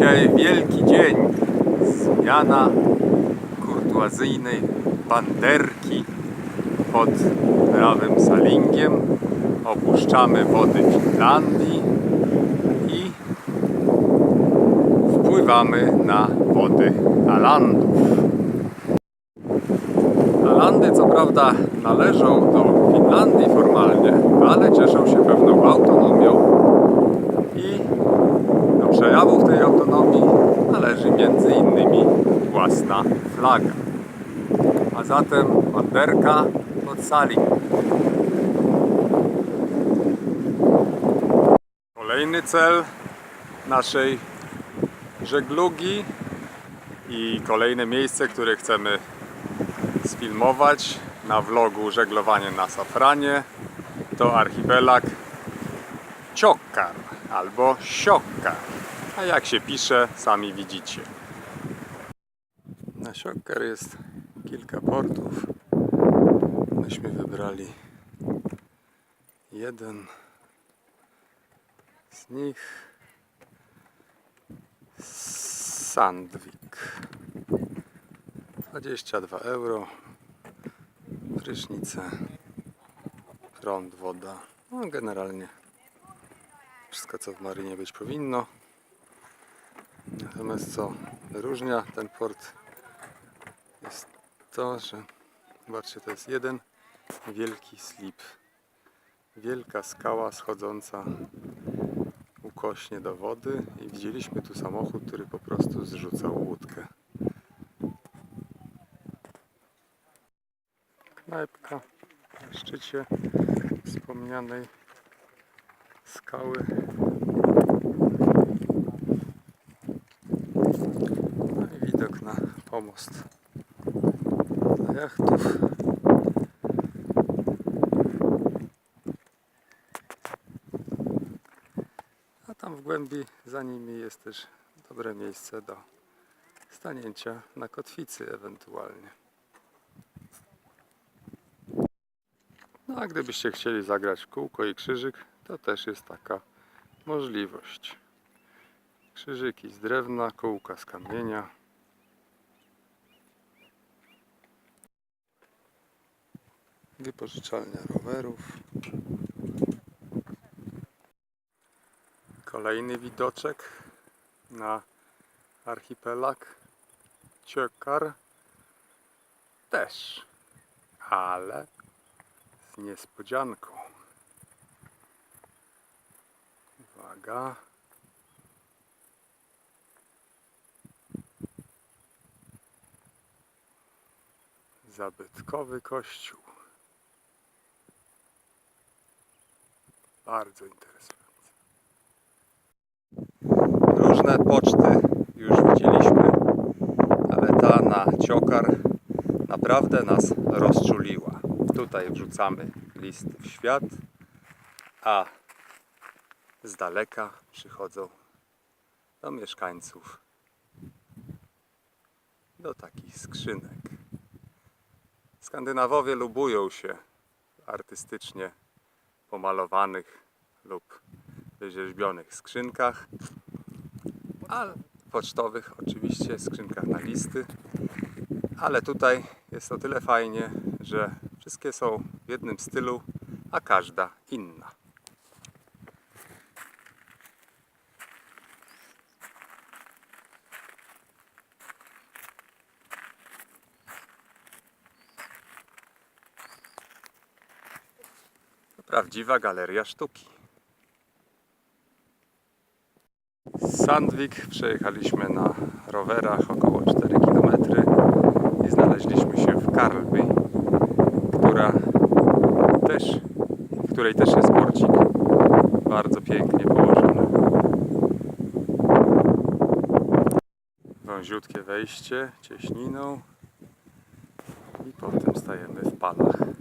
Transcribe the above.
Dzisiaj wielki dzień. Zmiana kurtuazyjnej banderki pod prawym salingiem. Opuszczamy wody Finlandii i wpływamy na wody Alandów. Alandy co prawda należą do Finlandii formalnie, ale cieszą się pewną autonomią Zatem banderka pod Saling. Kolejny cel naszej żeglugi i kolejne miejsce, które chcemy sfilmować na vlogu Żeglowanie na Safranie to archipelag Ciokkar albo Siokkar. A jak się pisze, sami widzicie. Na Siokkar jest kilka portów. Myśmy wybrali jeden z nich. Sandvik. 22 euro. Prysznice, prąd, woda. No generalnie wszystko co w marynie być powinno. Natomiast co wyróżnia ten port jest to, że zobaczcie to jest jeden wielki slip. Wielka skała schodząca ukośnie do wody i widzieliśmy tu samochód, który po prostu zrzucał łódkę. knajpka na szczycie wspomnianej skały. No i widok na pomost jachtów. A tam w głębi za nimi jest też dobre miejsce do stanięcia na kotwicy ewentualnie. No a gdybyście chcieli zagrać kółko i krzyżyk, to też jest taka możliwość. Krzyżyki z drewna, kółka z kamienia. Wypożyczalnia rowerów. Kolejny widoczek na archipelag Ciokar. Też, ale z niespodzianką. Uwaga. Zabytkowy kościół. Bardzo interesujący. Różne poczty już widzieliśmy, ale ta na Ciokar naprawdę nas rozczuliła. Tutaj wrzucamy listy w świat, a z daleka przychodzą do mieszkańców do takich skrzynek. Skandynawowie lubują się artystycznie pomalowanych lub wyrzeźbionych skrzynkach, a pocztowych oczywiście skrzynkach na listy. Ale tutaj jest o tyle fajnie, że wszystkie są w jednym stylu, a każda inna. Prawdziwa galeria sztuki. Z Sandvik przejechaliśmy na rowerach około 4 km i znaleźliśmy się w Karlby, która też, w której też jest porcik bardzo pięknie położony. Wąziutkie wejście cieśniną i potem stajemy w palach.